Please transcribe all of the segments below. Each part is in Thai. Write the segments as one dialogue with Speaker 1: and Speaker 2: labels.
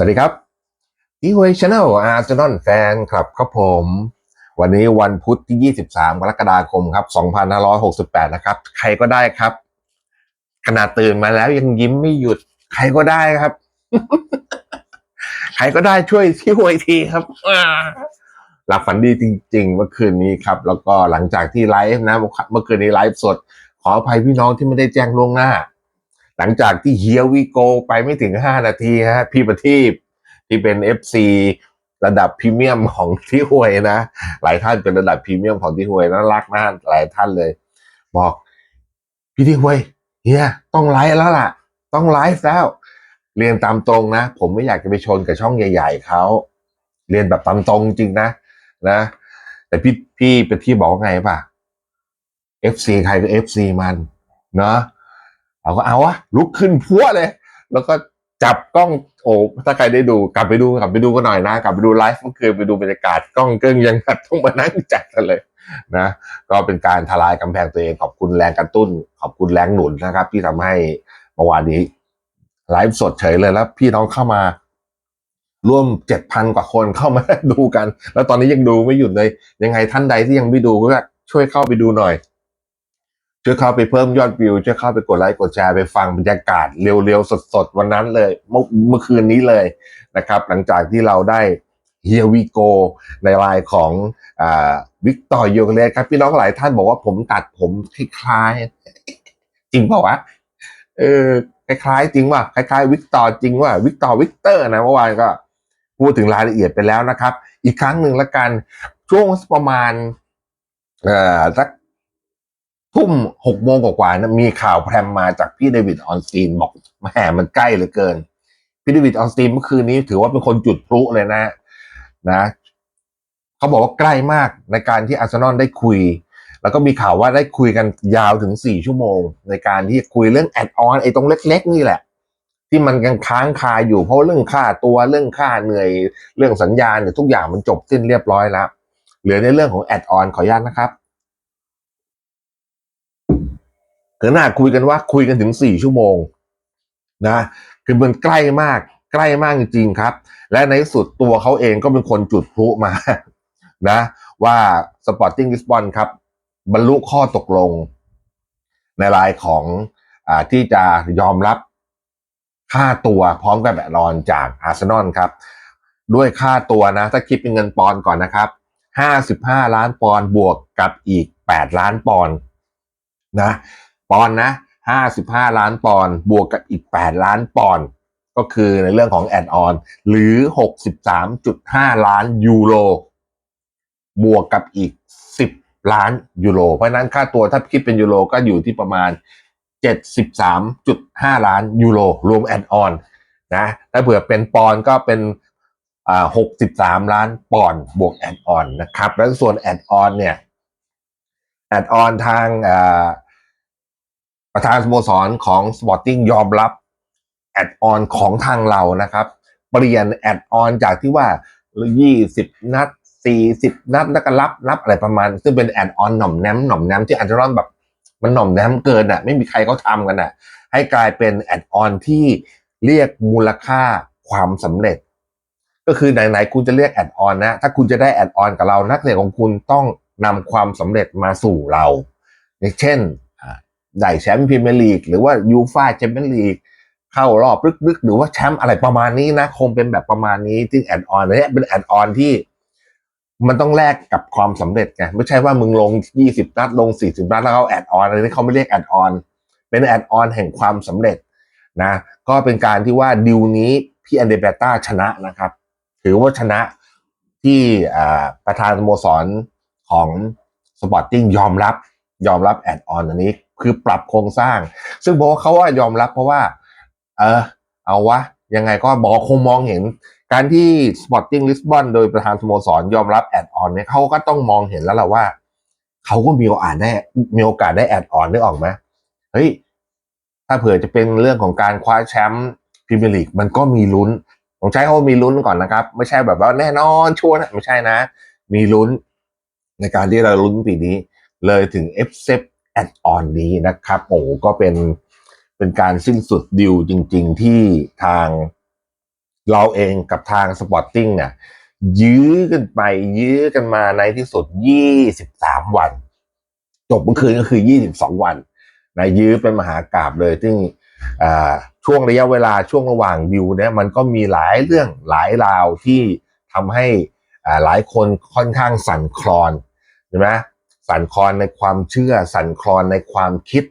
Speaker 1: สวัสดีครับอีเวชแนลอาร์เซนอลแฟนครับครับผม วันนี้วันพุธที่ 23 กรกฎาคมครับ 2568 นะครับ ใครก็ได้ครับ ขนาดตื่นมาแล้วยังยิ้มไม่หยุด ใครก็ได้ครับ ใครก็ได้ช่วยที่หวยทีครับหลับฝันดีจริง ๆ เมื่อคืนนี้ครับ แล้วก็หลังจากที่ไลฟ์นะ เมื่อคืนนี้ไลฟ์สด ขออภัยพี่น้องที่ไม่ได้แจ้งล่วงหน้า หลังจากที่เฮียวีโกไปไม่ถึง 5 นาทีฮะพี่ประทีปที่เป็น FC ระดับพรีเมียมของที่หวยนะ หลายท่านเป็นระดับพรีเมียมของที่หวยน่ารักมากหลายท่านเลย บอก พี่ที่หวยเฮียต้องไลฟ์แล้วล่ะ ต้องไลฟ์แล้ว เรียนตามตรงนะ ผมไม่อยากจะไปชนกับช่องใหญ่ ๆเขาเรียนแบบตามตรงจริงนะนะ แต่พี่พี่เป็นที่บอกว่าไงป่ะ FC ใครก็ FC มัน เนาะ เราก็เอาวะลุกขึ้นพัวเลย แล้วก็จับกล้องโอ้ถ้าใครได้ดูกลับไปดูกลับไปดูกันหน่อยนะ กลับไปดูไลฟ์เมื่อคืนไปดูบรรยากาศกล้องเกิ้งยังแบบต้องมานั่งจัดกันเลยนะก็เป็นการทลายกำแพงตัวเองขอบคุณแรงกระตุ้น ขอบคุณแรงหนุนนะครับ ที่ทำให้เมื่อวานนี้ไลฟ์สดเฉยเลยแล้ว พี่น้องเข้ามาร่วมเจ็ดพันกว่าคนเข้ามาดูกัน แล้วตอนนี้ยังดูไม่หยุดเลย ยังไงท่านใดที่ยังไม่ดูก็ช่วยเข้าไปดูหน่อย ช่วยเข้าไปเพิ่มยอดวิวช่วยเข้าไปกดไลค์กดแชร์ไปฟังบรรยากาศเร็วๆสดๆ วันนั้นเลย เมื่อเมื่อคืนนี้เลยนะครับ หลังจากที่เราได้เฮียวีโกในไลน์ของอ่าวิกตอร์โยเลสครับ พี่น้องหลายท่านบอกว่าผมตัดผมคล้ายๆจริงเปล่าวะเออคล้ายๆจริงว่ะคล้ายๆ วิกตอร์จริงว่าวิกตอร์วิกเตอร์นะเมื่อวานก็พูดถึงรายละเอียดไปแล้วนะครับ อีกครั้งหนึ่งละกันช่วงประมาณเอ่อสัก ทุ่มหกโมงกว่าๆนะมีข่าวแพรมมาจากพี่เดวิดออนสตีนบอกแหมมันใกล้เหลือเกิน พี่เดวิดออนสตีนเมื่อคืนนี้ถือว่าเป็นคนจุดพลุเลยนะนะเขาบอกว่าใกล้มากในการที่อาร์เซนอลได้คุย แล้วก็มีข่าวว่าได้คุยกันยาวถึงสี่ชั่วโมง ในการที่คุยเรื่องแอดออนไอ้ตรงเล็ก ๆ นี่แหละ ที่มันยังค้างคาอยู่เพราะเรื่องค่าตัวเรื่องค่าเหนื่อยเรื่องสัญญาเนี่ยทุกอย่างมันจบสิ้นเรียบร้อยแล้ว เหลือในเรื่องของแอดออนขออนุญาตนะครับ คือหน้าคุยกันว่าคุยกันถึงสี่ชั่วโมงนะคือมันใกล้มากใกล้มากจริงๆครับ และในที่สุดตัวเขาเองก็เป็นคนจุดพลุมานะว่า Sporting Lisbon ครับ บรรลุข้อตกลง ในรายของอ่าที่จะยอมรับค่าตัวพร้อมกับแบตรอนจากอาร์เซนอลครับ ด้วยค่าตัวนะ ถ้าคิดเป็นเงินปอนก่อนนะครับห้าสิบห้าล้านปอนบวกกับอีกแปดล้านปอนนะ ปอนนะห้าสิบห้าล้านปอนบวกกับอีกแปดล้านปอนก็คือในเรื่องของแอดออนหรือหกสิบสามจุดห้าล้านยูโรบวกกับอีกสิบล้านยูโรเพราะนั้นค่าตัวถ้าคิดเป็นยูโรก็อยู่ที่ประมาณเจ็ดสิบสามจุดห้าล้านยูโรรวมแอดออนนะถ้าเผื่อเป็นปอนก็เป็นหกสิบสามล้านปอนบวกแอดออนนะครับ แล้วส่วนแอดออนเนี่ยแอดออนทางอ่า ประธานสโมสรของ Sporting ยอมรับแอดออนของทางเรานะครับ เปลี่ยนแอดออนจากที่ว่า 20 นัด 40 นัดแล้วก็รับรับอะไรประมาณ ซึ่งเป็นแอดออนหน่อมแนมหน่อมแนมที่อาจจรอนแบบมันหน่อมแนมเกินอะ ไม่มีใครเขาทำกันอะ ให้กลายเป็นแอดออนที่เรียกมูลค่าความสำเร็จ ก็คือไหนๆคุณจะเรียกแอดออนนะ ถ้าคุณจะได้แอดออนกับเรานักเตะของคุณต้องนำความสำเร็จมาสู่เราอย่างเช่น ได้แชมป์พรีเมียร์ลีกหรือว่ายูฟ่าแชมเปี้ยนลีกเข้ารอบลึกๆ หรือว่าแชมป์อะไรประมาณนี้นะ คงเป็นแบบประมาณนี้ที่แอดออนเนี่ยเป็นแอดออนที่มันต้องแลกกับความสำเร็จไงไม่ใช่ว่ามึงลง20นัดลง40นัดแล้วเขาแอดออนอะไรนี่เขาไม่เรียกแอดออนเป็นแอดออนแห่งความสำเร็จนะก็เป็นการที่ว่าดิวนี้พี่อันเดเบต้าชนะนะครับ ถือว่าชนะที่ประธานสโมสรของสปอร์ติ้งยอมรับยอมรับแอดออนอันนี้ คือปรับโครงสร้าง ซึ่งบอกว่าเขาว่ายอมรับเพราะว่า เออ เอาวะ ยังไงก็บอกคงมองเห็น การที่ Sporting Lisbon โดยประธานสโมสรยอมรับแอดออนเนี่ยเขาก็ต้องมองเห็นแล้วแหละว่าเขาก็มีโอกาสได้มีโอกาสได้แอดออนได้ออกไหมเฮ้ยถ้าเผื่อจะเป็นเรื่องของการคว้าแชมป์พรีเมียร์ลีกมันก็มีลุ้นผมใช้คำว่ามีลุ้นก่อนนะครับ ไม่ใช่แบบว่าแน่นอนชัวร์นะไม่ใช่นะ มีลุ้นในการที่เราลุ้นปีนี้ เลยถึง f อฟเซ แอดออนนี้นะครับโอ้ก็เป็นเป็นการสิ้นสุดดิวจริง ๆ ที่ทางเราเองกับทางสปอร์ติ้งเนี่ยยื้อกันไป ยื้อกันมาในที่สุด 23 วัน จบเมื่อคืนก็คือ 22 วันนะยื้อเป็นมหากราบเลย ซึ่งช่วงระยะเวลาช่วงระหว่างดิวเนี่ยมันก็มีหลายเรื่องหลายราวที่ทำให้หลายคนค่อนข้างสั่นคลอนใช่ไหม สั่นคลอนในความเชื่อ สั่นคลอนในความคิด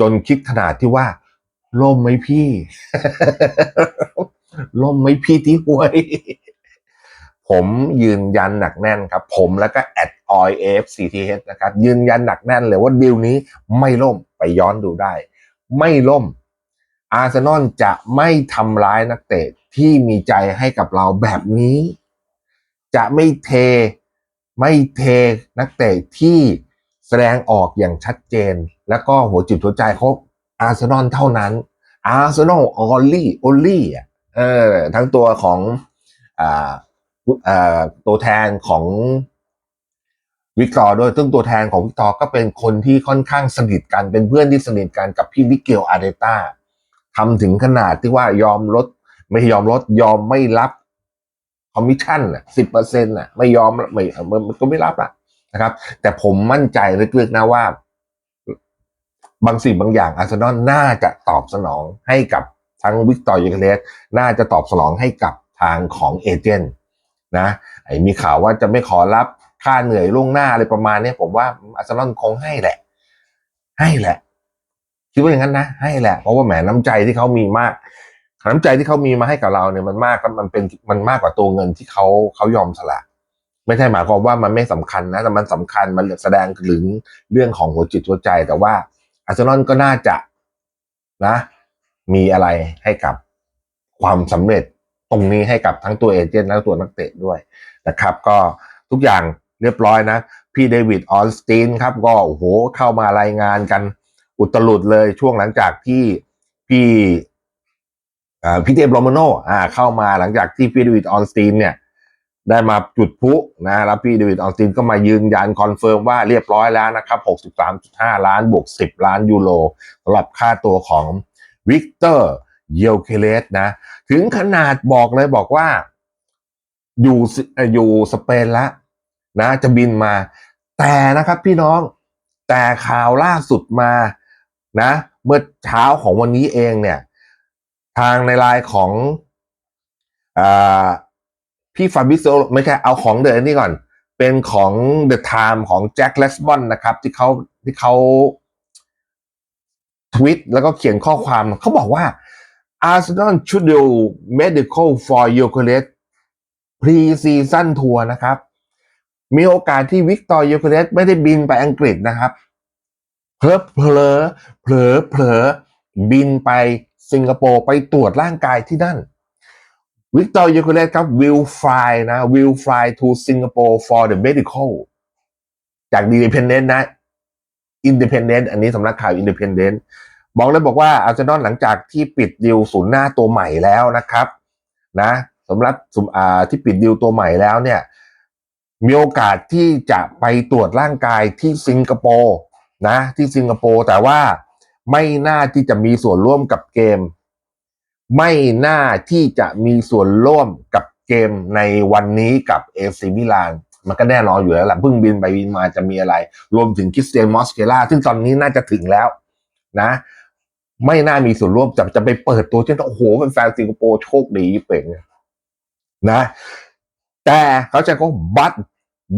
Speaker 1: จนคิดขนาดที่ว่า ล่มไหมพี่ ล่มไหมพี่ที่หวย ผมยืนยันหนักแน่นครับ ผมแล้วก็แอดออยเอฟซีทีเนะครับ ยืนยันหนักแน่นเลยว่าดีลนี้ไม่ล่มไปย้อนดูได้ ไม่ล่ม อาร์เซนอลจะไม่ทำร้ายนักเตะที่มีใจให้กับเราแบบนี้ จะไม่เท ไม่เทนักเตะที่แสดงออกอย่างชัดเจน แล้วก็หัวจิตหัวใจเขาอาร์เซนอลเท่านั้น อาร์เซนอลออลลี่ออลลี่เออทั้งตัวของอ่าอ่าตัวแทนของวิกตอร์ด้วยซึ่งตัวแทนของวิกตอร์ก็เป็นคนที่ค่อนข้างสนิทกันเป็นเพื่อนที่สนิทกันกับพี่มิเกลอาร์เดต้าทำถึงขนาดที่ว่ายอมลดไม่ยอมลดยอมไม่รับ คอมมิชชั่นอะสิบเปอร์เซ็นต์อะไม่ยอมไม่มันก็ไม่รับอะนะครับ แต่ผมมั่นใจลึกๆนะว่า บางสิ่งบางอย่างอาร์เซนอลน่าจะตอบสนองให้กับทั้งวิกตอร์ยูเคเลสน่าจะตอบสนองให้กับทางของเอเจนต์นะไอ้มีข่าวว่าจะไม่ขอรับค่าเหนื่อยล่วงหน้าอะไรประมาณนี้ผมว่าอาร์เซนอลคงให้แหละ ให้แหละ คิดว่าอย่างนั้นนะ ให้แหละ เพราะว่าแหมน้ำใจที่เขามีมาก น้ำใจที่เขามีมาให้กับเราเนี่ยมันมากมันเป็นมันมากกว่าตัวเงินที่เขาเขายอมสละไม่ใช่หมายความว่ามันไม่สำคัญนะแต่มันสำคัญมันแสดงถึงเรื่องของหัวจิตหัวใจ แต่ว่าอาร์เซนอลก็น่าจะนะ มีอะไรให้กับความสำเร็จตรงนี้ให้กับทั้งตัวเอเจนต์และตัวนักเตะด้วยนะครับ ก็ทุกอย่างเรียบร้อยนะ พี่เดวิดออนสตีนครับ ก็โอ้โหเข้ามารายงานกันอุตลุดเลยช่วงหลังจากที่พี่ พี่เจมส์โรมโนอ่าเข้ามาหลังจากที่พี่เดวิดออนสตีนเนี่ยได้มาจุดพลุนะแล้วพี่เดวิดออนสตีนก็มายืนยันคอนเฟิร์มว่าเรียบร้อยแล้วนะครับ 63.5 ล้านบวก 10 ล้านยูโรสำหรับค่าตัวของวิกเตอร์เยลเคเลสนะ ถึงขนาดบอกเลยบอกว่า อยู่สิเอ่ออยู่สเปนแล้วนะ จะบินมา แต่นะครับพี่น้องแต่ข่าวล่าสุดมานะ เมื่อเช้าของวันนี้เองเนี่ย ทางในไลน์ของอพี่ฟาบิโซไม่ใช่เอาของเดอะนี่ก่อน เป็นของ The Time ของแจ็คเลสบอนนะครับ ที่เขาที่เขาทวิตแล้วก็เขียนข้อความเขาบอกว่า Arsenal should do medical for y o k e r e s pre-season tour นะครับ มีโอกาสที่วิกตอร์ยูเคเรสไม่ได้บินไปอังกฤษนะครับ เพลอเพลอเผลอเผลอบินไป สิงคโปร์ไปตรวจร่างกายที่นั่นวิกตอร์ยูเคเรสครับ will fly นะ will fly to Singapore for the medical จาก Independent นะ Independent อันนี้สำนักข่าว Independent บอกเลยบอกว่าอาร์เซนอลหลังจากที่ปิดดีลศูนย์หน้าตัวใหม่แล้วนะครับ นะสำหรับสมอ่าที่ปิดดีลตัวใหม่แล้วเนี่ย มีโอกาสที่จะไปตรวจร่างกายที่สิงคโปร์นะ ที่สิงคโปร์แต่ว่า ไม่น่าที่จะมีส่วนร่วมกับเกม ไม่น่าที่จะมีส่วนร่วมกับเกมในวันนี้กับเอซีมิลานมันก็แน่นอนอยู่แล้วแหละเพิ่งบินไปบินมาจะมีอะไร รวมถึงคริสเตียนมอสเคล่าซึ่งตอนนี้น่าจะถึงแล้ว นะ ไม่น่ามีส่วนร่วมจะจะไปเปิดตัวเช่นโอ้โหเป็นแฟนสิงคโปร์โชคดีเป่งนะ แต่เขาจะก็ but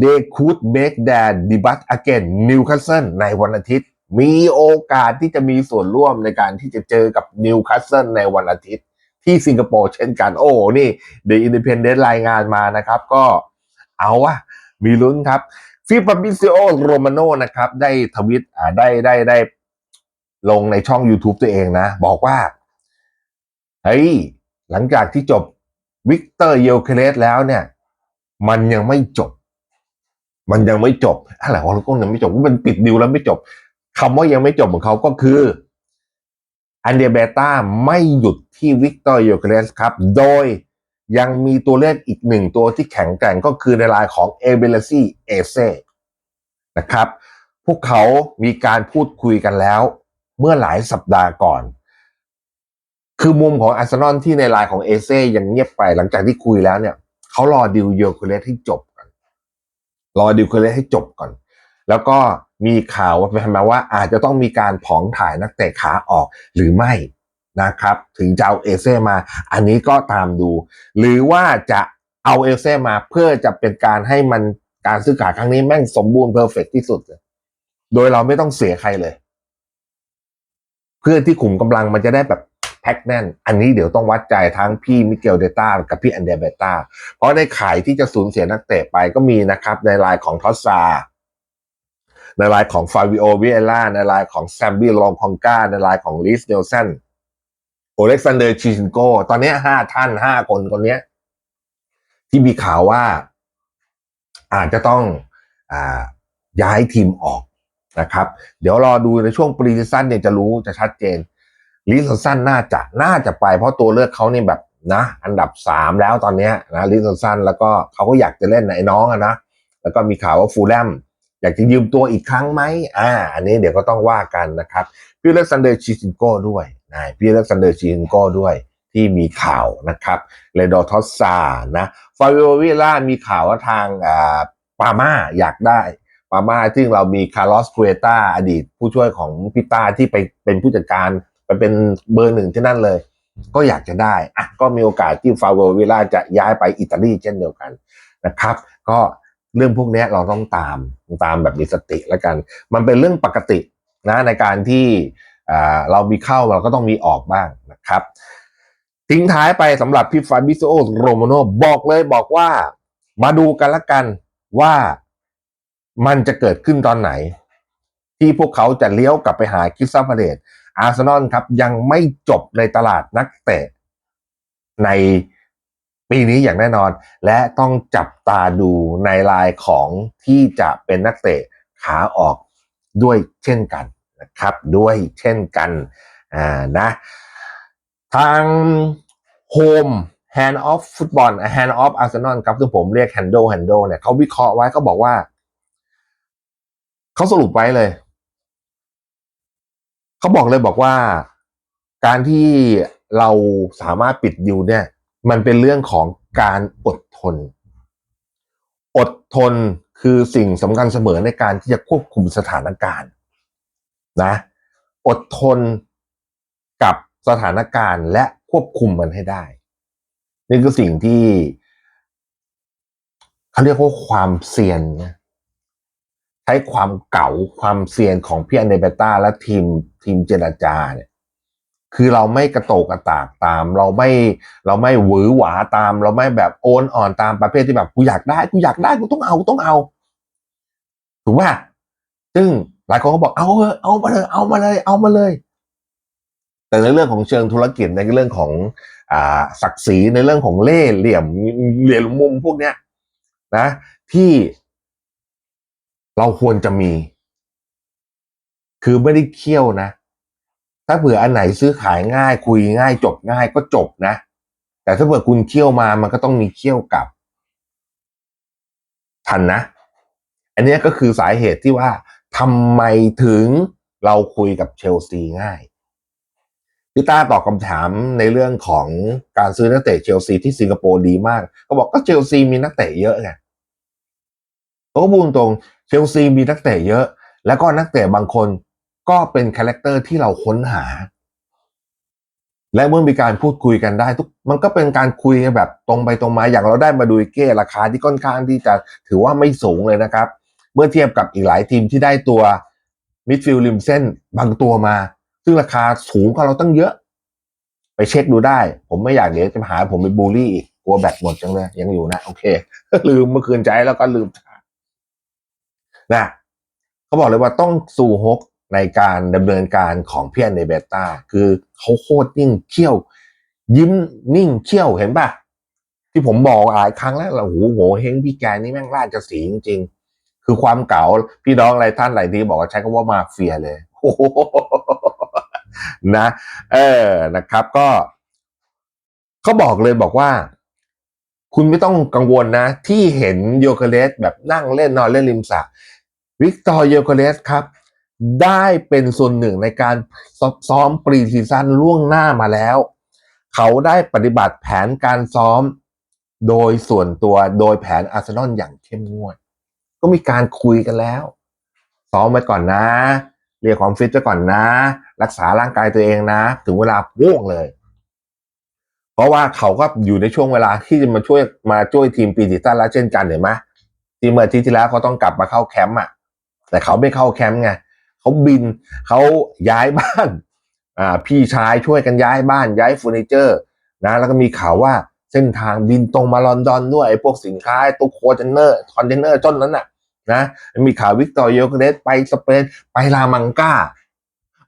Speaker 1: they could make their debut again Newcastle ในวันอาทิตย์ มีโอกาสที่จะมีส่วนร่วมในการที่จะเจอกับนิวคาสเซิลในวันอาทิตย์ ที่สิงคโปร์เช่นกัน โอ้นี่ The Independent รายงานมานะครับ ก็เอาวะมีลุ้นครับฟิปาบิซิโอโรมาโนนะครับ ได้ทวิตอ่าได้ได้ได้ลงในช่อง YouTube ตัวเองนะ บอกว่า เฮ้ย หลังจากที่จบวิกเตอร์เยลเคเลสแล้วเนี่ย มันยังไม่จบ มันยังไม่จบ อะไรวะเราก็ยังไม่จบมันปิดดิวแล้วไม่จบ คำว่ายังไม่จบของเขาก็คืออันเดียเบต้าไม่หยุดที่วิกตอร์เยเคเลสครับ โดยยังมีตัวเลขอีกหนึ่งตัวที่แข็งแกร่งก็คือในรายของเอเบลซีเอเซนะครับ พวกเขามีการพูดคุยกันแล้ว เมื่อหลายสัปดาห์ก่อน คือมุมของอาร์เซนอลที่ในไลน์ของเอเซ่ยังเงียบไปหลังจากที่คุยแล้วเนี่ย เขารอดิวโยคูเลสให้จบก่อน รอดิวคูเลสให้จบก่อน แล้วก็มีข่าวว่าไปมาว่าอาจจะต้องมีการผองถ่ายนักเตะขาออกหรือไม่นะครับ ถึงจะเอาเอเซ่มา อันนี้ก็ตามดู หรือว่าจะเอาเอเซ่มาเพื่อจะเป็นการให้มันการซื้อขายครั้งนี้แม่งสมบูรณ์เพอร์เฟกที่สุดเลยโดยเราไม่ต้องเสียใครเลย เพื่อที่ขุมกำลังมันจะได้แบบแพ็คแน่น อันนี้เดี๋ยวต้องวัดใจทั้งพี่มิเกลเดต้ากับพี่อันเดเบต้าเพราะในขายที่จะสูญเสียนักเตะไปก็มีนะครับในรายของทอสซา ในรายของฟาวิโอวิเอล่าในรายของแซมบี้ลองคองกาในรายของลิสเนลสันโอเล็กซานเดอร์ชินโก ตอนนี้ห้าท่านห้าคนคนนี้ที่มีข่าวว่า อาจจะต้องอย้ายทีมออกนะครับ เดี๋ยวรอดูในช่วงปรีซีซั่นเนี่ยจะรู้จะชัดเจนลิซสันน่าจะน่าจะไป เพราะตัวเลือกเขานี่แบบนะ อันดับสามแล้วตอนนี้นะลิซสันแล้วก็เขาก็อยากจะเล่นในน้องอะนะ แล้วก็มีข่าวว่าฟูลแลม อยากจะยืมตัวอีกครั้งไหมอ่า อันนี้เดี๋ยวก็ต้องว่ากันนะครับพี่เล็กซันเดอร์ชิซินโก้ด้วยนะพี่เล็กซันเดอร์ชิซินโก้ด้วยที่มีข่าวนะครับเลโดทอสซานะฟาวิโอวิล่ามีข่าวว่าทางอ่าปาม่าอยากได้ปาม่าซึ่งเรามีคาร์ลอสคูเอตาอดีตผู้ช่วยของพิต้าที่ไปเป็นผู้จัดการไปเป็นเบอร์หนึ่งที่นั่นเลย ก็อยากจะได้อะก็มีโอกาสที่ฟาโววิล่าจะย้ายไปอิตาลีเช่นเดียวกันนะครับ ก็เรื่องพวกนี้เราต้องตาม ตามแบบมีสติแล้วกัน มันเป็นเรื่องปกตินะในการที่เรามีเข้าเราก็ต้องมีออกบ้างนะครับ ทิ้งท้ายไปสำหรับพี่ฟาบิโซโรโมโนบอกเลยบอกว่ามาดูกันละกันว่ามันจะเกิดขึ้นตอนไหน ที่พวกเขาจะเลี้ยวกลับไปหาคิสซาพาเดตอาร์เซนอลครับยังไม่จบในตลาดนักเตะใน ปีนี้อย่างแน่นอน และต้องจับตาดูในลายของที่จะเป็นนักเตะขาออกด้วยเช่นกันนะครับด้วยเช่นกันอ่านะทางโฮม hand off ฟุตบอล hand off Arsenal ครับซึ่งผมเรียก handle handle เนี่ยเขาวิเคราะห์ไว้เขาบอกว่า เขาสรุปไว้เลย เขาบอกเลยบอกว่า การที่เราสามารถปิดดิวเนี่ย มันเป็นเรื่องของการอดทน อดทนคือสิ่งสำคัญเสมอในการที่จะควบคุมสถานการณ์นะ อดทนกับสถานการณ์และควบคุมมันให้ได้ นี่คือสิ่งที่เขาเรียกว่าความเซียนนะใช้ความเก่าความเซียนของพี่อันเดเบต้าและทีมทีมเจรจาเนี่ย คือเราไม่กระโตกกระตากตาม เราไม่เราไม่หวือหวาตาม เราไม่แบบโอนอ่อนตามประเภทที่แบบกูอยากได้กูอยากได้กูต้องเอาต้องเอาถูกป่ะซึ่งหลายคนก็บอกเอาเถอะเอามาเลยเอามาเลยเอามาเลย แต่ในเรื่องของเชิงธุรกิจในเรื่องของอ่าศักดิ์ศรีในเรื่องของเล่เหลี่ยมเหลี่ยมมุมพวกเนี้ยนะ ที่เราควรจะมี คือไม่ได้เคี่ยวนะ ถ้าเผื่ออันไหนซื้อขายง่ายคุยง่ายจบง่ายก็จบนะ แต่ถ้าเผื่อคุณเคี่ยวมามันก็ต้องมีเคี่ยวกลับ ทันนะ อันนี้ก็คือสาเหตุที่ว่าทำไมถึงเราคุยกับเชลซีง่ายพี่ต้าตอบคำถามในเรื่องของการซื้อนักเตะเชลซีที่สิงคโปร์ดีมาก ก็บอกก็เชลซีมีนักเตะเยอะไงเขาก็พูดตรงเชลซีมีนักเตะเยอะ แล้วก็นักเตะบางคน ก็เป็นคาแรคเตอร์ที่เราค้นหา และเมื่อมีการพูดคุยกันได้ทุก มันก็เป็นการคุยแบบตรงไปตรงมาอย่างเราได้มาดูเก้ราคาที่ค่อนข้างที่จะถือว่าไม่สูงเลยนะครับ เมื่อเทียบกับอีกหลายทีมที่ได้ตัวมิดฟิลด์ริมเส้นบางตัวมา ซึ่งราคาสูงกว่าเราตั้งเยอะ ไปเช็คดูได้ ผมไม่อยากเดี๋ยวจะหาผมไปบูลลี่อีกกลัวแบตหมดจังเลยยังอยู่นะ โอเค ลืมเมื่อคืนใจแล้วก็ลืมนะเขาบอกเลยว่าต้องสู่ฮก ในการดำเนินการของเพียนในเบต้าคือเขาโคตรนิ่งเขี้ยว ยิ้มนิ่งเขี้ยวเห็นปะที่ผมบอกหลายครั้งแล้วเราโอ้โหเฮงพี่แกนี่แม่งราชสีจริงๆ คือความเก่าพี่น้องอะไรท่านหลายทีบอกว่าใช้คำว่ามาเฟียเลยโอ้โหนะเออนะครับก็เขาบอกเลยบอกว่า คุณไม่ต้องกังวลนะ ที่เห็นโยเคเลสแบบนั่งเล่นนอนเล่นริมสระวิกตอร์โยเคเลสครับ ได้เป็นส่วนหนึ่งในการซ้อมปรีซีซั่นล่วงหน้ามาแล้ว เขาได้ปฏิบัติแผนการซ้อมโดยส่วนตัวโดยแผนอาร์เซนอลอย่างเข้มงวด ก็มีการคุยกันแล้ว ซ้อมไว้ก่อนนะ เรียกความฟิตไว้ก่อนนะ รักษาร่างกายตัวเองนะ ถึงเวลาว่งเลย เพราะว่าเขาก็อยู่ในช่วงเวลาที่จะมาช่วยมาช่วยทีมปีติตันแล้วเช่นกันเห็นไหมทีมเมื่อทิตย์ที่แล้วเขาต้องกลับมาเข้าแคมป์อะ แต่เขาไม่เข้าแคมป์ไง เขาบินเขาย้ายบ้านอ่าพี่ชายช่วยกันย้ายบ้านย้ายเฟอร์นิเจอร์นะแล้วก็มีข่าวว่าเส้นทางบินตรงมาลอนดอนด้วยไอ้พวกสินค้าไอ้ตู้คอนเทนเนอร์คอนเทนเนอร์ต้นนั้นน่ะนะมีข่าววิกตอร์โยเกรสไปสเปนไปลามังกา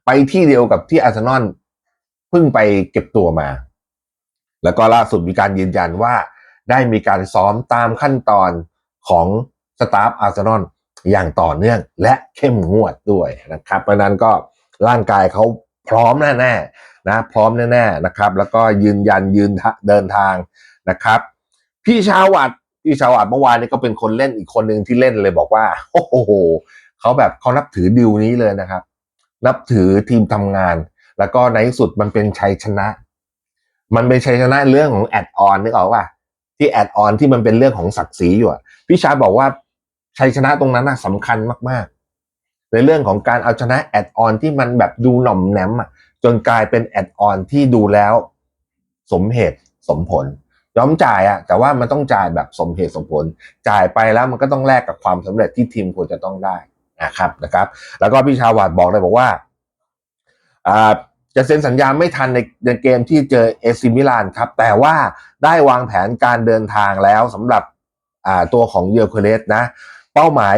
Speaker 1: ไปที่เดียวกับที่อาร์เซนอลเพิ่งไปเก็บตัวมา แล้วก็ล่าสุดมีการยืนยันว่าได้มีการซ้อมตามขั้นตอนของสตาฟอาร์เซนอล อย่างต่อเนื่องและเข้มงวดด้วยนะครับ เพราะนั้นก็ร่างกายเขาพร้อมแน่ๆนะพร้อมแน่ๆนะครับ แล้วก็ยืนยันยืนเดินทางนะครับ พี่ชาววัดพี่ชาววัดเมื่อวานนี้ก็เป็นคนเล่นอีกคนหนึ่งที่เล่นเลยบอกว่าโอ้โหเขาแบบเขานับถือดิวนี้เลยนะครับ นับถือทีมทำงาน แล้วก็ในที่สุดมันเป็นชัยชนะ มันเป็นชัยชนะเรื่องของแอดออนนึกออกป่ะที่แอดออนที่มันเป็นเรื่องของศักดิ์ศรีอยู่พี่ชาบอกว่า ชัยชนะตรงนั้นน่ะสำคัญมากๆ ในเรื่องของการเอาชนะแอดออนที่มันแบบดูหน่อมแหนมอะจนกลายเป็นแอดออนที่ดูแล้ว สมเหตุสมผลยอมจ่ายอะแต่ว่ามันต้องจ่ายแบบสมเหตุสมผล จ่ายไปแล้วมันก็ต้องแลกกับความสำเร็จที่ทีมควรจะต้องได้นะครับนะครับ แล้วก็พี่ชาววัดบอกเลยบอกว่าจะเซ็นสัญญาไม่ทันในในเกมที่เจอเอซิมิลานครับ แต่ว่าได้วางแผนการเดินทางแล้วสำหรับตัวของเยอร์เคเลสนะ เป้าหมาย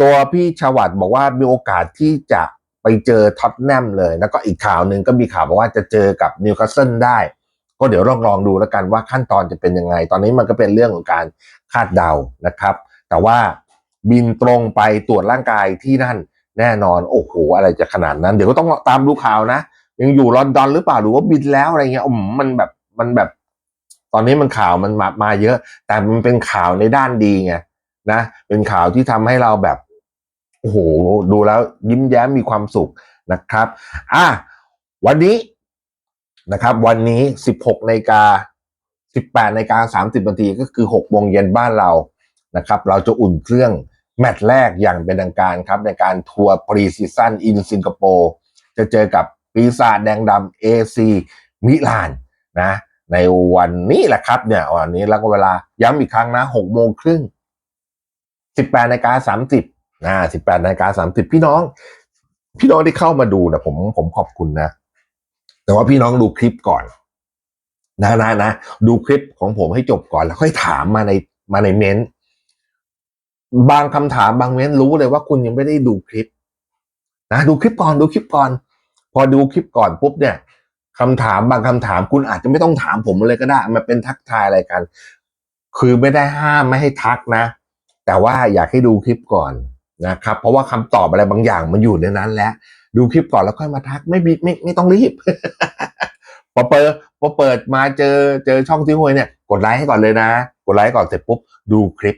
Speaker 1: ตัวพี่ชาวัดบอกว่ามีโอกาสที่จะไปเจอท็อตแนมเลย แล้วก็อีกข่าวหนึ่งก็มีข่าวบอกว่าจะเจอกับนิวคาสเซิลได้ ก็เดี๋ยวลองลองดูแล้วกันว่าขั้นตอนจะเป็นยังไง ตอนนี้มันก็เป็นเรื่องของการคาดเดานะครับ แต่ว่าบินตรงไปตรวจร่างกายที่นั่นแน่นอน โอ้โห อะไรจะขนาดนั้น เดี๋ยวก็ต้องตามดูข่าวนะ ยังอยู่ลอนดอนหรือเปล่าหรือว่าบินแล้วอะไรเงี้ยอมมันแบบมันแบบ ตอนนี้มันข่าวมันมามาเยอะ แต่มันเป็นข่าวในด้านดีไง นะ เป็นข่าวที่ทำให้เราแบบโอ้โหดูแล้วยิ้มแย้มมีความสุขนะครับอะวันนี้นะครับ วันนี้ 16นาฬิกา18นาฬิกา30นาทีก็คือ6โมงเย็นบ้านเรานะครับ เราจะอุ่นเครื่องแมตช์แรกอย่างเป็นทางการครับ ในการทัวร์ปรีซีซั่นอินสิงคโปร์จะเจอกับปีศาจแดงดำเอซีมิลานนะ ในวันนี้แหละครับเนี่ยวันนี้แล้วก็เวลาย้ำอีกครั้งนะ6โมงครึ่ง 18นาฬิกา30นะ18นาฬิกา30พี่น้อง พี่น้องที่เข้ามาดูนะผมผมขอบคุณนะ แต่ว่าพี่น้องดูคลิปก่อน นะนะนะดูคลิปของผมให้จบก่อนแล้วค่อยถามมาในมาในเม้นบางคำถามบางเม้นรู้เลยว่าคุณยังไม่ได้ดูคลิป นะดูคลิปก่อนดูคลิปก่อน พอดูคลิปก่อนปุ๊บเนี่ยคำถามบางคำถามคุณอาจจะไม่ต้องถามผมเลยก็ได้ มันเป็นทักทายอะไรกัน คือไม่ได้ห้ามไม่ให้ทักนะ แต่ว่าอยากให้ดูคลิปก่อนนะครับ เพราะว่าคำตอบอะไรบางอย่างมันอยู่ในนั้นแล้ว ดูคลิปก่อนแล้วค่อยมาทักไม่บิไม่ไม่ต้องรีบพอเปิดพอเปิดมาเจอเจอช่องที่หวยเนี่ย กดไลค์ให้ก่อนเลยนะ กดไลค์ก่อนเสร็จปุ๊บดูคลิป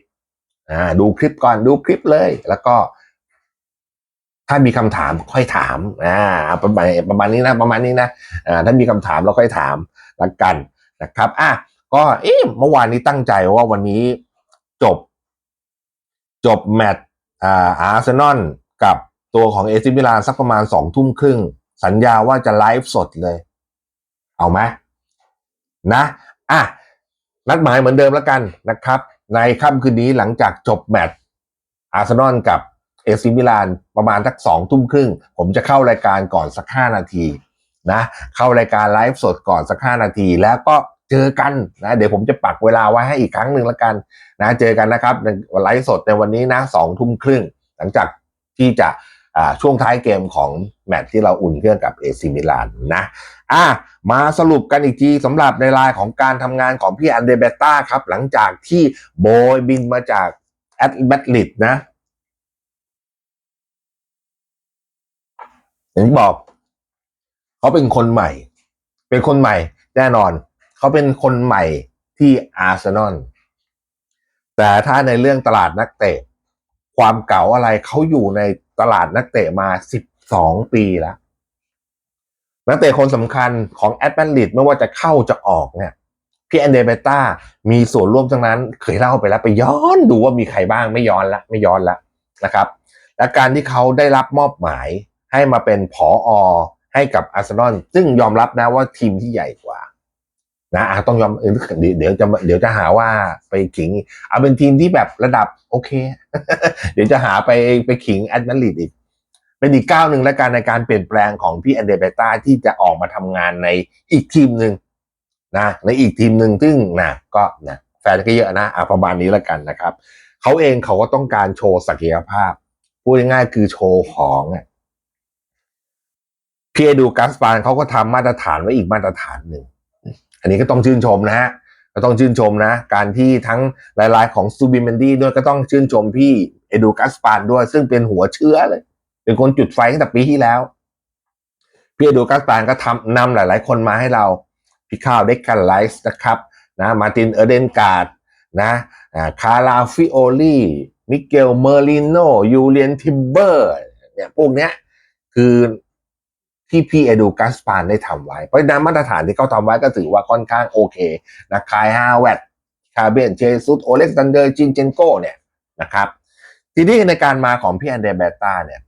Speaker 1: อ่าดูคลิปก่อนดูคลิปเลย แล้วก็ ถ้ามีคำถามค่อยถามอ่าประมาณประมาณนี้นะ ประมาณนี้นะอ่าถ้ามีคำถามเราค่อยถามละกันนะครับอะก็เอ๊ะเมื่อวานนี้ตั้งใจว่าวันนี้จบ จบแมตช์อาอาร์เซนอลกับตัวของเอซิมิลานสักประมาณสองทุ่มครึ่ง สัญญาว่าจะไลฟ์สดเลย เอาไหมนะอะนัดหมายเหมือนเดิมแล้วกันนะครับ ในค่ำคืนนี้หลังจากจบแมตช์อาร์เซนอลกับเอซิมิลานประมาณสักสองทุ่มครึ่ง ผมจะเข้ารายการก่อนสักห้านาทีนะ เข้ารายการไลฟ์สดก่อนสักห้านาที แล้วก็ เจอกันนะเดี๋ยวผมจะปักเวลาไว้ให้อีกครั้งหนึ่งล้วกันนะเจอกันนะครับไลฟ์สดในวันนี้นะสองทุ่มครึ่ง หลังจากที่จะช่วงท้ายเกมของแมตช์ที่เราอุ่นเครื่องกับเอซิมิลานนะอะมาสรุปกันอีกทีสำหรับในรายของการทำงานของพี่อันเดเบต้าครับ หลังจากที่โบยบินมาจากแอตแบตลิดนะอย่างที่บอก เขาเป็นคนใหม่ เป็นคนใหม่แน่นอน เขาเป็นคนใหม่ที่อาร์เซนอลแต่ถ้าในเรื่องตลาดนักเตะ ความเก่าอะไรเขาอยู่ในตลาดนักเตะมาสิบสองปีแล้ว นักเตะคนสำคัญของแอตแลนติกไม่ว่าจะเข้าจะออกเนี่ยพี่แอนเดเบต้ามีส่วนร่วมทั้งนั้น เคยเล่าไปแล้วไปย้อนดูว่ามีใครบ้างไม่ย้อนละไม่ย้อนละนะครับ และการที่เขาได้รับมอบหมายให้มาเป็นผออให้กับอาร์เซนอลซึ่งยอมรับนะว่าทีมที่ใหญ่กว่า นะอะต้องยอมเดี๋ยวเดี๋ยวจะเดี๋ยวจะหาว่าไปขิง เอาเป็นทีมที่แบบระดับโอเค เดี๋ยวจะหาไปไปขิงแอตแลนติกอีก เป็นอีกก้าวหนึ่งและการในการเปลี่ยนแปลงของพี่แอนเดเบต้าที่จะออกมาทำงานในอีกทีมหนึ่งนะในอีกทีมหนึ่งซึ่งนะก็นะแฟนก็เยอะนะอะประมาณนี้แล้วกันนะครับ เขาเองเขาก็ต้องการโชว์ศักยภาพ พูดง่ายๆคือโชว์ของอะพี่ดูกัสปานเขาก็ทำมาตรฐานไว้อีกมาตรฐานหนึ่ง อันนี้ก็ต้องชื่นชมนะฮะก็ต้องชื่นชมนะ การที่ทั้งหลายๆของซูบิเมนดี้ด้วยก็ต้องชื่นชมพี่เอดูกัสปานด้วย ซึ่งเป็นหัวเชื้อเลย เป็นคนจุดไฟตั้งแต่ปีที่แล้ว พี่เอดูกัสปานก็ทำนำหลาย ๆ คนมาให้เรา พี่ข้าวเด็กกันไลส์นะครับนะมาตินเอเดนการ์ดนะคาราฟิโอลีมิเกลเมอร์ลิโนยูเลียนทิมเบอร์เนี่ยพวกเนี้ยคือ ที่พี่เอดูกัสปานได้ทำไว้ เพราะนั้นมาตรฐานที่เขาทำไว้ก็ถือว่าค่อนข้างโอเคนะคายฮาแวตคาเบนเจซุสโอเล็กซานเดอร์จินเจนโกเนี่ยนะครับ ทีนี้ในการมาของพี่แอนเดรเบต้าเนี่ย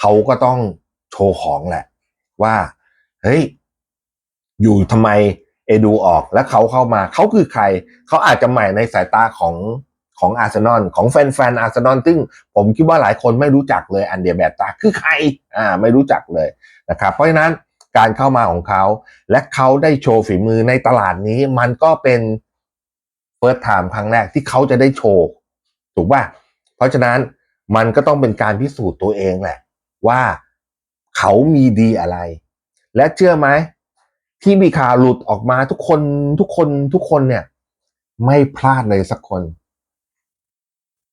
Speaker 1: เขาก็ต้องโชว์ของแหละ ว่าเฮ้ยอยู่ทำไมเอดูออกแล้วเขาเข้ามาเขาคือใคร เขาอาจจะใหม่ในสายตาของของอาร์เซนอลของแฟนๆอาร์เซนอลซึ่งผมคิดว่าหลายคนไม่รู้จักเลยอันเดียแบตตาคือใครอ่าไม่รู้จักเลย นะครับเพราะฉะนั้นการเข้ามาของเขา และเขาได้โชว์ฝีมือในตลาดนี้ มันก็เป็นเฟิร์สไทม์ครั้งแรกที่เขาจะได้โชว์ถูกป่ะเพราะฉะนั้นมันก็ต้องเป็นการพิสูจน์ตัวเองแหละ ว่าเขามีดีอะไร และเชื่อไหมที่มีข่าวหลุดออกมาทุกคนทุกคนทุกคนเนี่ย ไม่พลาดเลยสักคน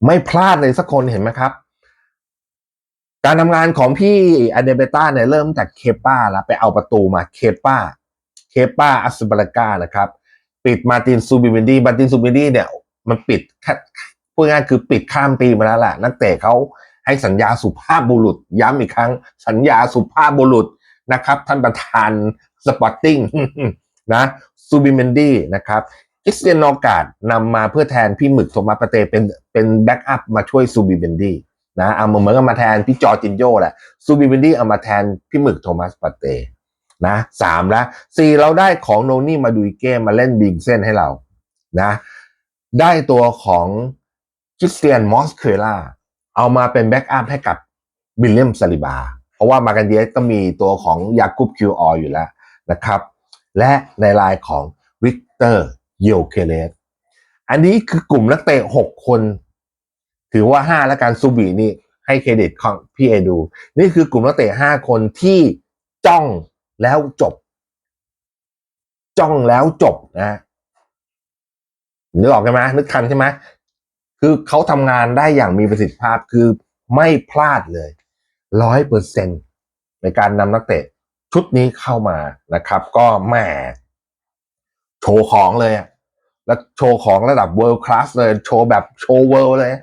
Speaker 1: ไม่พลาดเลยสักคนเห็นไหมครับ การทำงานของพี่อเดเบต้าเนี่ยเริ่มจากเคป้าแล้วไปเอาประตูมาเคป้าเคป้าอัสบาลกานะครับ ปิดมาตินซูบิเมนดีมาตินซูบิเมนดีเนี่ย มันปิดพูดง่ายคือปิดข้ามปีมาแล้วแหละนักเตะเขาให้สัญญาสุภาพบุรุษ ย้ำอีกครั้ง สัญญาสุภาพบุรุษนะครับ ท่านประธานสปอร์ติ้งนะซูบิเมนดีนะครับคริสเตียนโนกาดนำมาเพื่อแทนพี่หมึกโทมัสปาเตเป็นเป็นแบ็กอัพมาช่วยซูบิเมนดี นะเอามเหมือนกับมาแทนพี่จอจินโยแหละซูบิเมนดี้เอามาแทนพี่หมึกโทมัสปาเตนะสามแล้วสี่เราได้ของโนนี่มาดูเก้มาเล่นบิงเส้นให้เรานะได้ตัวของคริสเตียนมอสเคล่าเอามาเป็นแบ็กอัพให้กับบิลเลียมซาลิบา เพราะว่ามากันเยสก็มีตัวของยากุบคิวออยู่แล้วนะครับ และในลายของวิกเตอร์เยลเคเลสอันนี้คือกลุ่มนักเตะหกคน ถือว่าห้าและการซูบีนี่ให้เครดิตของพี่เอดู นี่คือกลุ่มนักเตะห้าคนที่จ้องแล้วจบ จ้องแล้วจบนะนึกออกใช่ไหมนึกทันใช่ไหมคือเขาทำงานได้อย่างมีประสิทธิภาพคือไม่พลาดเลยร้อยเปอร์เซ็นในการนำนักเตะชุดนี้เข้ามานะครับ ก็แหมโชว์ของเลย แล้วโชว์ของระดับ world class เลย โชว์แบบโชว์ world เลย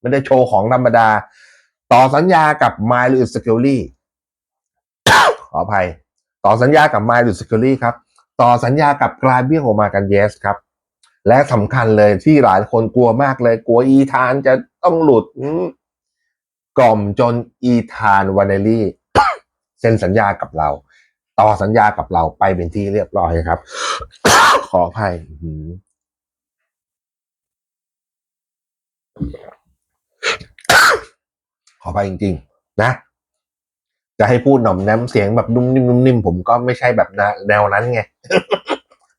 Speaker 1: ไม่ได้โชว์ของธรรมดา ต่อสัญญากับ m i l e s c u l y ขออภัย ต่อสัญญากับ m i l e s c u l y ครับ ต่อสัญญากับกราเบียโอมากันเยสครับ และสำคัญเลยที่หลายคนกลัวมากเลย กลัวอีธานจะต้องหลุดกล่อมจนอีธานวานเนลี่เซ็นสัญญากับเรา ต่อสัญญากับเราไปเป็นที่เรียบร้อยครับ ขออภัย ออหือขออภัยจริง ๆ นะ จะให้พูดหน่อมแนมเสียงแบบนุ่มนิ่มนุ่มนิ่มผมก็ไม่ใช่แบบแนวนั้นไง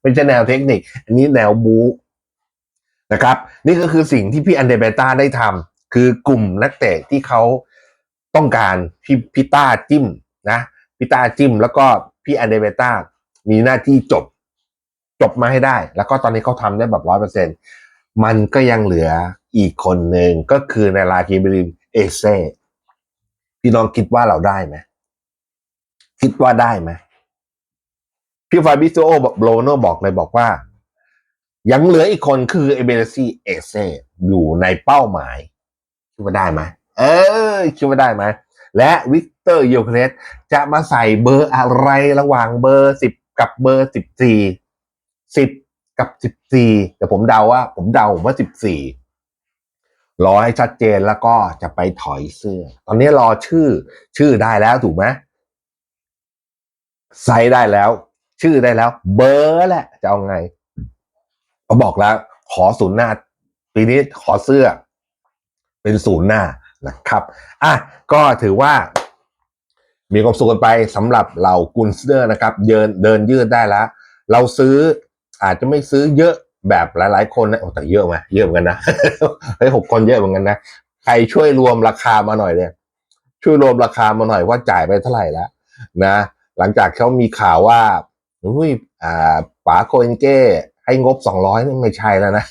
Speaker 1: ไม่ใช่แนวเทคนิค อันนี้แนวบูนะครับ นี่ก็คือสิ่งที่พี่อันเดเบต้าได้ทำคือกลุ่มนักเตะที่เขาต้องการพี่พี่ต้าจิ้มนะพี่ต้าจิ้ม แล้วก็พี่อันเดเบต้ามีหน้าที่จบ จบมาให้ได้ แล้วก็ตอนนี้เขาทำได้แบบร้อยเปอร์เซ็นมันก็ยังเหลืออีกคนหนึ่งก็คือในลากิบริมเอเซ่ พี่น้องคิดว่าเราได้ไหมคิดว่าได้ไหมพี่ฟาบิโซโอโบโนบอกเลยบอกว่า ยังเหลืออีกคนคือเอเบเรซีเอเซอยู่ในเป้าหมาย คิดว่าได้ไหมเออคิดว่าได้ไหมและวิกเตอร์โยเครสจะมาใส่เบอร์อะไรระหว่างเบอร์สิบกับเบอร์สิบสี่สิบกับสิบสี่แต่ผมเดาว่า ผมเดาว่าสิบสี่ รอให้ชัดเจนแล้วก็จะไปถอยเสื้อ ตอนนี้รอชื่อ ชื่อได้แล้วถูกไหมไซส์ได้แล้ว ชื่อได้แล้ว เบอร์แหละ จะเอาไงเขาบอกแล้ว ขอศูนย์หน้า ปีนี้ขอเสื้อ เป็นศูนย์หน้านะครับ อะ ก็ถือว่า มีความสุขกันไปสำหรับเหล่ากุนเซอร์นะครับ เดินเดินยืดได้แล้ว เราซื้ออาจจะไม่ซื้อเยอะ แบบหลาย ๆ คนนะโอ้แต่เยอะไหมเยอะเหมือนกันนะเฮ้ยหกคนเยอะเหมือนกันนะใครช่วยรวมราคามาหน่อยเนี่ยช่วยรวมราคามาหน่อยว่าจ่ายไปเท่าไหร่แล้วนะ หลังจากเขามีข่าวว่าอุ้ยอ่าป๋าโคเอนเก้ให้งบสองร้อยนี่ไม่ใช่แล้วนะ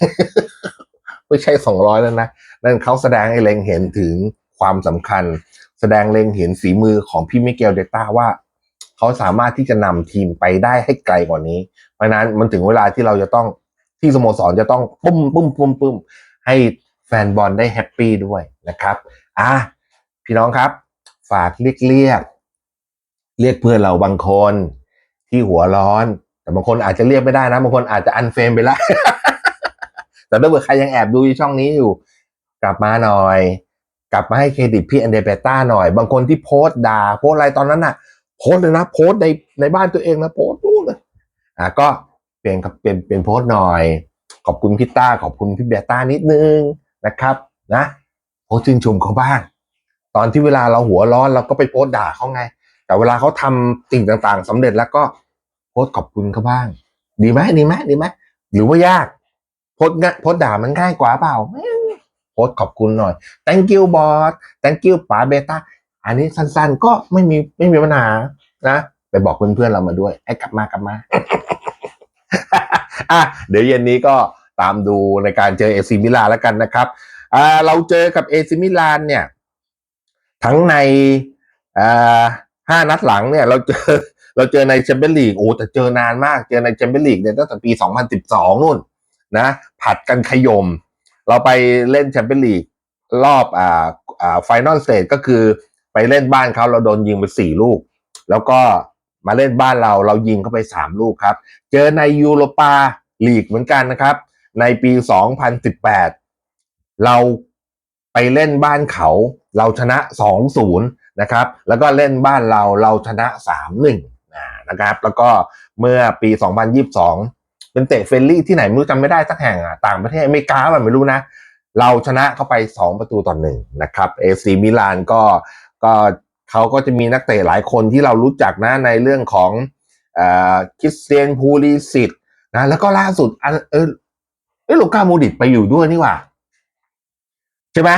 Speaker 1: ไม่ใช่สองร้อยแล้วนะนั่นเขาแสดงให้เล็งเห็นถึงความสำคัญ แสดงเล็งเห็นฝีมือของพี่มิเกลเดต้าว่าเขาสามารถที่จะนำทีมไปได้ให้ไกลกว่านี้ เพราะนั้นมันถึงเวลาที่เราจะต้อง ที่สโมสรจะต้องปุ้มปุ้มปุ้มปุ้มให้แฟนบอลได้แฮปปี้ด้วยนะครับอะพี่น้องครับ ฝากเรียกเรียก เรียกเพื่อนเราบางคนที่หัวร้อน แต่บางคนอาจจะเรียกไม่ได้นะบางคนอาจจะอันเฟรมไปแล้วแต่ถ้าเกิดใครยังแอบดูช่องนี้อยู่ กลับมาหน่อย กลับมาให้เครดิตพี่อันเดเปต้าหน่อย บางคนที่โพสต์ด่าโพสอะไรตอนนั้นน่ะ โพสเลยนะ โพสในในบ้านตัวเองนะโพสต์นู่นเลยอะก็ เปลี่ยนกับเปลี่ยนเปลี่ยนโพสต์หน่อย ขอบคุณพี่ต้าขอบคุณพี่เบต้านิดนึงนะครับ นะโพสต์ชื่นชมเขาบ้าง ตอนที่เวลาเราหัวร้อนเราก็ไปโพสต์ด่าเขาไง แต่เวลาเขาทำสิ่งต่างๆสำเร็จแล้วก็โพสต์ขอบคุณเขาบ้าง ดีไหมดีไหมดีไหมหรือว่ายากโพสต์ง่ายโพสต์ด่ามันง่ายกว่าเปล่าโพสต์ขอบคุณหน่อย thank you boss thank you ป๋าเบต้าอันนี้สั้นๆ ก็ไม่มีไม่มีปัญหานะ ไปบอกเพื่อนๆเรามาด้วยไอ้กลับมากลับมา อะเดี๋ยวเย็นนี้ก็ตามดูในการเจอเอซิมิลานแล้วกันนะครับอ่าเราเจอกับเอซิมิลานเนี่ย ทั้งในอ่าห้านัดหลังเนี่ย เราเจอเราเจอในแชมเปี้ยนลีกโอ้แต่เจอนานมากเจอในแชมเปี้ยนลีกเนี่ยตั้งแต่ปี 2012 นู่นนะ ผัดกันขยม เราไปเล่นแชมเปี้ยนลีกรอบอ่าอ่าไฟนอลสเตจก็คือไปเล่นบ้านเขาเราโดนยิงไปสี่ลูก แล้วก็ มาเล่นบ้านเราเรายิงเข้าไปสามลูกครับ เจอในยูโรปาลีกเหมือนกันนะครับ ในปี 2018 เราไปเล่นบ้านเขาเราชนะ 2-0 นะครับ แล้วก็เล่นบ้านเราเราชนะ 3-1 นะครับ แล้วก็เมื่อปี 2022 เป็นเตะเฟรนลี่ที่ไหนไม่รู้จำไม่ได้สักแห่งอะต่างประเทศอเมริกาแบบไม่รู้นะ เราชนะเข้าไป 2 ประตูต่อหนึ่งนะครับเอซีมิลานก็ก็ เขาก็จะมีนักเตะหลายคนที่เรารู้จักนะในเรื่องของอคริสเตียนพูลิสิตนะแล้วก็ล่าสุดอันเออเออลูก้าโมดริตไปอยู่ด้วยนี่หว่า ใช่ไหม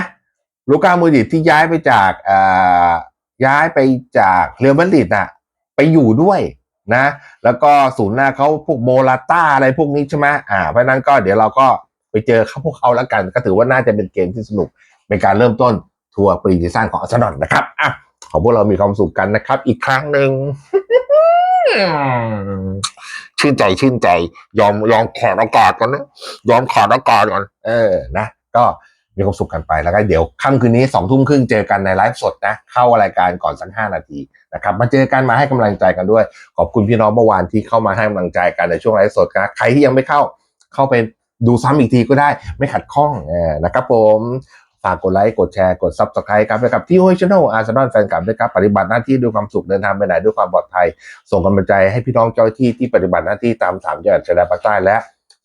Speaker 1: ลูก้าโมดริตที่ย้ายไปจากเอ่อย้ายไปจากเรอัลมาดริดน่ะ ไปอยู่ด้วยนะ แล้วก็ศูนย์หน้าเขาพวกโมลาต้าอะไรพวกนี้ใช่ไหมอ่าเพราะฉะนั้นก็เดี๋ยวเราก็ไปเจอเขาพวกเขาแล้วกัน ก็ถือว่าน่าจะเป็นเกมที่สนุกเป็นการเริ่มต้นทัวร์ปรีซีซั่นของอาร์เซนอลนะครับอะ ขอพวกเรามีความสุขกันนะครับ อีกครั้งหนึ่งชื่นใจชื่นใจ ยอมยอมขอดอากาศก่อนนะยอมขอดอากาศก่อนเออนะก็มีความสุขกันไปแล้วก็เดี๋ยวค่ำคืนนี้สองทุ่มครึ่งเจอกันในไลฟ์สดนะ เข้ารายการก่อนสักห้านาทีนะครับ มาเจอกันมาให้กำลังใจกันด้วย ขอบคุณพี่น้องเมื่อวานที่เข้ามาให้กำลังใจกันในช่วงไลฟ์สดนะใครที่ยังไม่เข้าเข้าไปดูซ้ำอีกทีก็ได้ไม่ขัดข้องนะครับผม ฝากกดไลค์กดแชร์กดซับสไครต์ครับด้วยกับที่โอชแนลอาร์เซนอลแฟนคลับด้วยครับปฏิบัติหน้าที่ด้วยความสุขเดินทางไปไหนด้วยความปลอดภัย ส่งกำลังใจให้พี่น้องเจ้าหน้าที่ที่ปฏิบัติหน้าที่ตามสามจังหวัดชายแดนภาคใต้และ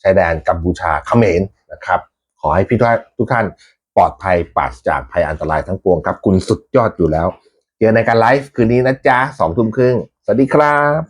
Speaker 1: ชายแดนกัมพูชาเขมรนะครับ ขอให้พี่ทุกท่านปลอดภัยปราศจากภัยอันตรายทั้งปวงครับคุณสุดยอดอยู่แล้วเจอในการไลฟ์คืนนี้นะจ๊ะสองทุ่มครึ่งสวัสดีครับ